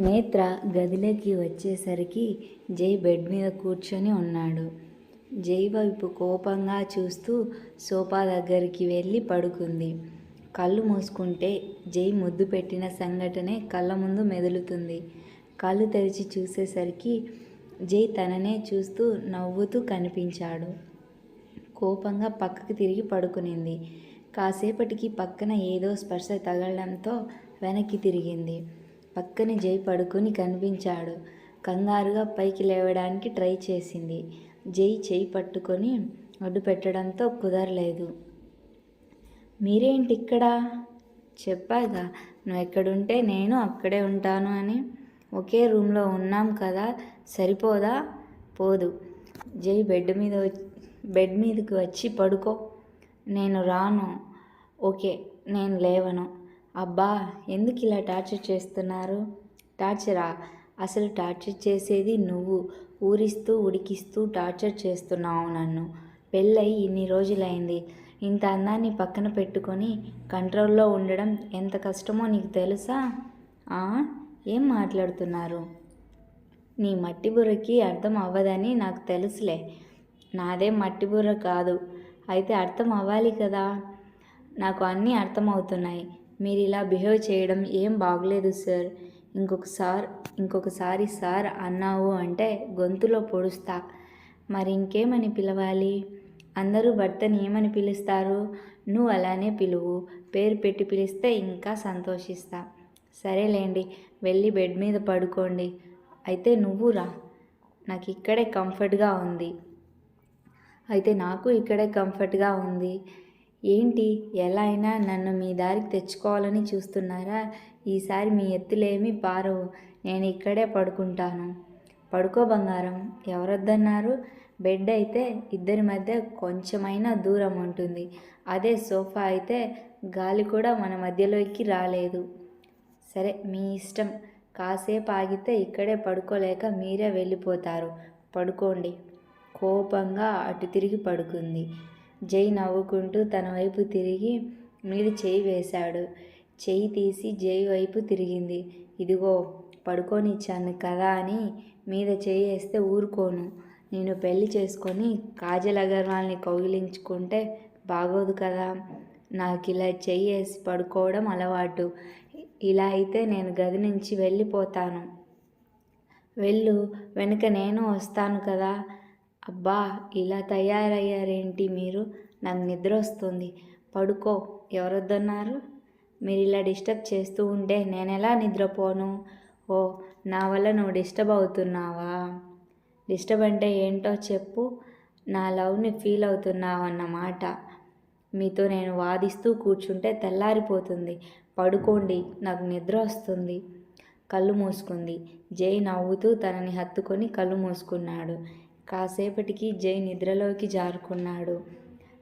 నేత్ర గదిలోకి వచ్చేసరికి జై బెడ్ మీద కూర్చొని ఉన్నాడు. జై వైపు కోపంగా చూస్తూ సోఫా దగ్గరికి వెళ్ళి పడుకుంది. కళ్ళు మూసుకుంటే జై ముద్దు పెట్టిన సంఘటనే కళ్ళ ముందు మెదులుతుంది. కళ్ళు తెరిచి చూసేసరికి జై తననే చూస్తూ నవ్వుతూ కనిపించాడు. కోపంగా పక్కకి తిరిగి పడుకునింది. కాసేపటికి పక్కన ఏదో స్పర్శ తగలడంతో వెనక్కి తిరిగింది. పక్కన జై పడుకొని కనిపించాడు. కంగారుగా పైకి లేవడానికి ట్రై చేసింది. జై చేయి పట్టుకొని అడ్డు పెట్టడంతో కుదరలేదు. మీరేంటి ఇక్కడ చెప్పాగా. నువ్వు ఎక్కడుంటే నేను అక్కడే ఉంటాను అని. ఒకే రూమ్లో ఉన్నాం కదా. సరిపోదా? పోదు. జై బెడ్ మీద బెడ్ మీదకి వచ్చి పడుకో. నేను రాను. ఓకే నేను లేవను. అబ్బా ఎందుకు ఇలా టార్చర్ చేస్తున్నారు? టార్చరా? అసలు టార్చర్ చేసేది నువ్వు. ఊరిస్తూ ఉడికిస్తూ టార్చర్ చేస్తున్నావు నన్ను. పెళ్ళయి ఇన్ని రోజులైంది. ఇంత అందాన్ని పక్కన పెట్టుకొని కంట్రోల్లో ఉండడం ఎంత కష్టమో నీకు తెలుసా? ఆ? ఏం మాట్లాడుతున్నారు? నీ మట్టి బుర్రకి అర్థం అవ్వదని నాకు తెలుసులే. నాదే మట్టి బుర్ర కాదు. అయితే అర్థం అవ్వాలి కదా? నాకు అన్నీ అర్థమవుతున్నాయి. మీరు ఇలా బిహేవ్ చేయడం ఏం బాగలేదు సార్. ఇంకొకసారి ఇంకొకసారి సార్ అన్నావు అంటే గొంతులో పొడుస్తా. మరి ఇంకేమని పిలవాలి? అందరూ భర్తని ఏమని పిలుస్తారు? నువ్వు అలానే పిలువు. పేరు పెట్టి పిలిస్తే ఇంకా సంతోషిస్తా. సరేలేండి వెళ్ళి బెడ్ మీద పడుకోండి. అయితే నువ్వు రా. నాకు ఇక్కడే కంఫర్ట్గా ఉంది. అయితే నాకు ఇక్కడే కంఫర్ట్గా ఉంది. ఏంటి? ఎలా అయినా నన్ను మీ దారికి తెచ్చుకోవాలని చూస్తున్నారా? ఈసారి మీ ఎత్తులేమి పారవు నేను ఇక్కడే పడుకుంటాను. పడుకో బంగారం. ఎవరొద్దన్నారు? బెడ్ అయితే ఇద్దరి మధ్య కొంచెమైనా దూరం ఉంటుంది. అదే సోఫా అయితే గాలి కూడా మన మధ్యలోకి రాలేదు. సరే మీ ఇష్టం. కాసేపు ఆగితే ఇక్కడే పడుకోలేక మీరే వెళ్ళిపోతారు. పడుకోండి. కోపంగా అటు తిరిగి పడుకుంది. జై నవ్వుకుంటూ తన వైపు తిరిగి మీద చేయి వేశాడు. చేయి తీసి జై వైపు తిరిగింది. ఇదిగో పడుకోనిచ్చాను కదా అని మీద చేయి వేస్తే ఊరుకోను. నేను పెళ్ళి చేసుకొని కాజల్ అగర్వాల్ని కౌగిలించుకుంటే బాగోదు కదా. నాకు ఇలా చెయ్యి వేసి పడుకోవడం అలవాటు. ఇలా అయితే నేను గది నుంచి వెళ్ళిపోతాను. వెళ్ళు వెనుక నేను వస్తాను కదా. అబ్బా ఇలా తయారయ్యారేంటి మీరు? నాకు నిద్ర వస్తుంది. పడుకో. ఎవరొద్దన్నారు? మీరు ఇలా డిస్టర్బ్ చేస్తూ ఉంటే నేను ఎలా నిద్రపోను? ఓ నా వల్ల నువ్వు డిస్టర్బ్ అవుతున్నావా? డిస్టర్బ్ అంటే ఏంటో చెప్పు. నా లవ్ని ఫీల్ అవుతున్నావు అన్నమాట మీతో నేను వాదిస్తూ కూర్చుంటే తెల్లారిపోతుంది. పడుకోండి. నాకు నిద్ర వస్తుంది. కళ్ళు మూసుకుంది. జై నవ్వుతూ తనని హత్తుకొని కళ్ళు మూసుకున్నాడు. కాసేపటికి జై నిద్రలోకి జారుకున్నాడు.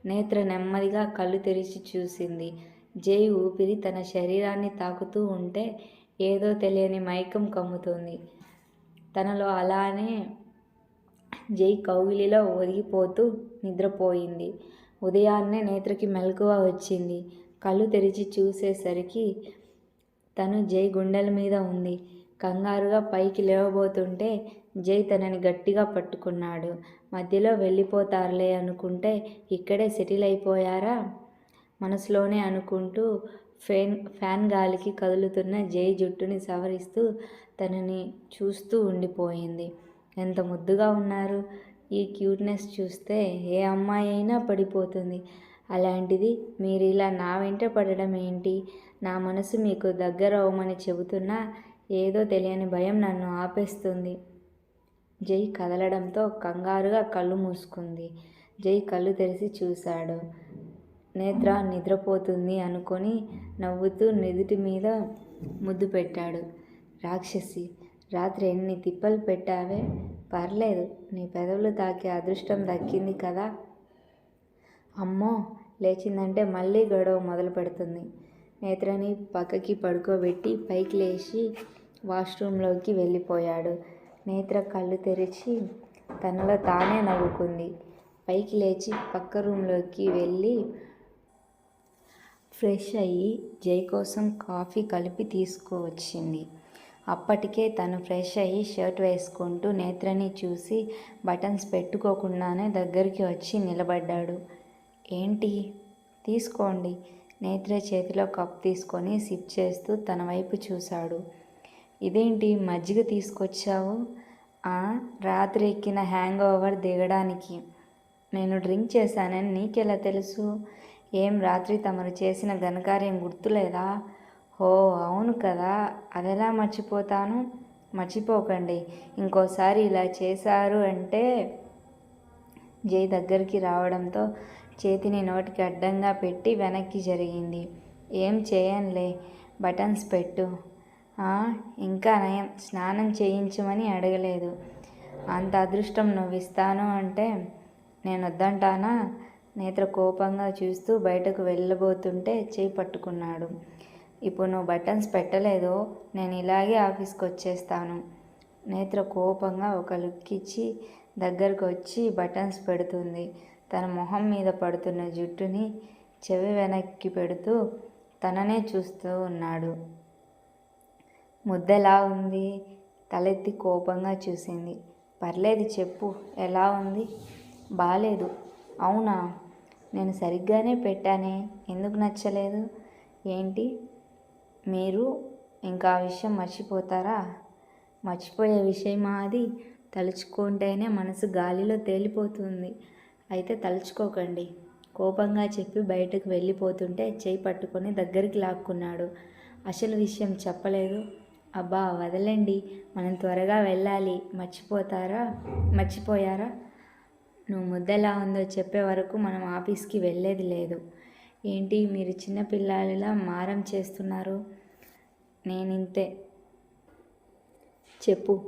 నేత్ర నెమ్మదిగా కళ్ళు తెరిచి చూసింది. జై ఊపిరి తన శరీరాన్ని తాకుతూ ఉంటే ఏదో తెలియని మైకం కమ్ముతుంది. తనలో అలానే జై కౌగిలిలో ఒదిగిపోతూ నిద్రపోయింది. ఉదయాన్నే నేత్రకి మెలకువ వచ్చింది. కళ్ళు తెరిచి చూసేసరికి తను జై గుండెల మీద ఉంది. కంగారుగా పైకి లేవబోతుంటే జై తనని గట్టిగా పట్టుకున్నాడు. మధ్యలో వెళ్ళిపోతారులే అనుకుంటే ఇక్కడే సెటిల్ అయిపోయారా? మనసులోనే అనుకుంటూ ఫ్యాన్ ఫ్యాన్ గాలికి కదులుతున్న జై జుట్టుని సవరిస్తూ తనని చూస్తూ ఉండిపోయింది. ఎంత ముద్దుగా ఉన్నారు. ఈ క్యూట్నెస్ చూస్తే ఏ అమ్మాయి అయినా పడిపోతుంది. అలాంటిది మీరు ఇలా నా వెంట పడడం ఏంటి? నా మనసు మీకు దగ్గర అవ్వమని చెబుతున్నా ఏదో తెలియని భయం నన్ను ఆపేస్తుంది. జై కదలడంతో కంగారుగా కళ్ళు మూసుకుంది. జై కళ్ళు తెరిచి చూశాడు. నేత్ర నిద్రపోతుంది అనుకొని నవ్వుతూ నిదుటి మీద ముద్దు పెట్టాడు. రాక్షసి రాత్రి ఎన్ని తిప్పలు పెట్టావే? పర్లేదు నీ పెదవులు తాకే అదృష్టం దక్కింది కదా. అమ్మో లేచిందంటే మళ్ళీ గొడవ మొదలు పెడుతుంది నేత్రని పక్కకి పడుకోబెట్టి పైకి లేచి వాష్రూమ్లోకి వెళ్ళిపోయాడు. నేత్ర కళ్ళు తెరిచి తనలో తానే నవ్వుకుంది. పైకి లేచి పక్క రూమ్లోకి వెళ్ళి ఫ్రెష్ అయ్యి జై కోసం కాఫీ కలిపి తీసుకువచ్చింది. అప్పటికే తను ఫ్రెష్ అయ్యి షర్ట్ వేసుకుంటూ నేత్రని చూసి బటన్స్ పెట్టుకోకుండానే దగ్గరికి వచ్చి నిలబడ్డాడు. ఏంటి? తీసుకోండి. నేత్ర చేతిలో కప్ తీసుకొని సిప్ చేస్తూ తన వైపు చూశాడు. ఇదేంటి మజ్జిగ తీసుకొచ్చావు? రాత్రి ఎక్కిన హ్యాంగ్ ఓవర్ దిగడానికి. నేను డ్రింక్ చేశానని నీకెలా తెలుసు? ఏం రాత్రి తమరు చేసిన ఘనకార్యం గుర్తులేదా? ఓ అవును కదా. అదెలా మర్చిపోతాను? మర్చిపోకండి. ఇంకోసారి ఇలా చేశారు అంటే జై దగ్గరికి రావడంతో చేతిని నోటికి అడ్డంగా పెట్టి వెనక్కి జరిగింది. ఏం చేయనులే. బటన్స్ పెట్టు. ఇంకా నయం. స్నానం చేయించమని అడగలేదు. అంత అదృష్టం నువ్వు ఇస్తాను అంటే నేను వద్దంటానా నేత్ర కోపంగా చూస్తూ బయటకు వెళ్ళబోతుంటే చేయి పట్టుకున్నాడు. ఇప్పుడు నువ్వు బటన్స్ పెట్టలేదో నేను ఇలాగే ఆఫీస్కి వచ్చేస్తాను నేత్ర కోపంగా ఒక లుక్ ఇచ్చి దగ్గరకు వచ్చి బటన్స్ పెడుతుంది. తన మొహం మీద పడుతున్న జుట్టుని చెవి వెనక్కి పెడుతూ తననే చూస్తూ ఉన్నాడు. ముద్దెలా ఉంది? తలెత్తి కోపంగా చూసింది. పర్లేదు చెప్పు ఎలా ఉంది? బాలేదు. అవునా? నేను సరిగ్గానే పెట్టానే. ఎందుకు నచ్చలేదు? ఏంటి? మీరు ఇంకా ఆ విషయం మర్చిపోతారా? మర్చిపోయే విషయమా అది? తలుచుకుంటేనే మనసు గాలిలో తేలిపోతుంది. అయితే తలుచుకోకండి. కోపంగా చెప్పి బయటకు వెళ్ళిపోతుంటే చేయి పట్టుకొని దగ్గరికి లాక్కున్నాడు. అసలు విషయం చెప్పలేదు. అబ్బా వదలండి. మనం త్వరగా వెళ్ళాలి. మర్చిపోతారా? మర్చిపోయారా? నువ్వు ముద్దెలా ఉందో చెప్పే వరకు మనం ఆఫీస్కి వెళ్ళేది లేదు. ఏంటి మీరు చిన్నపిల్లలలా మారం చేస్తున్నారు? నేనింతే. చెప్పు.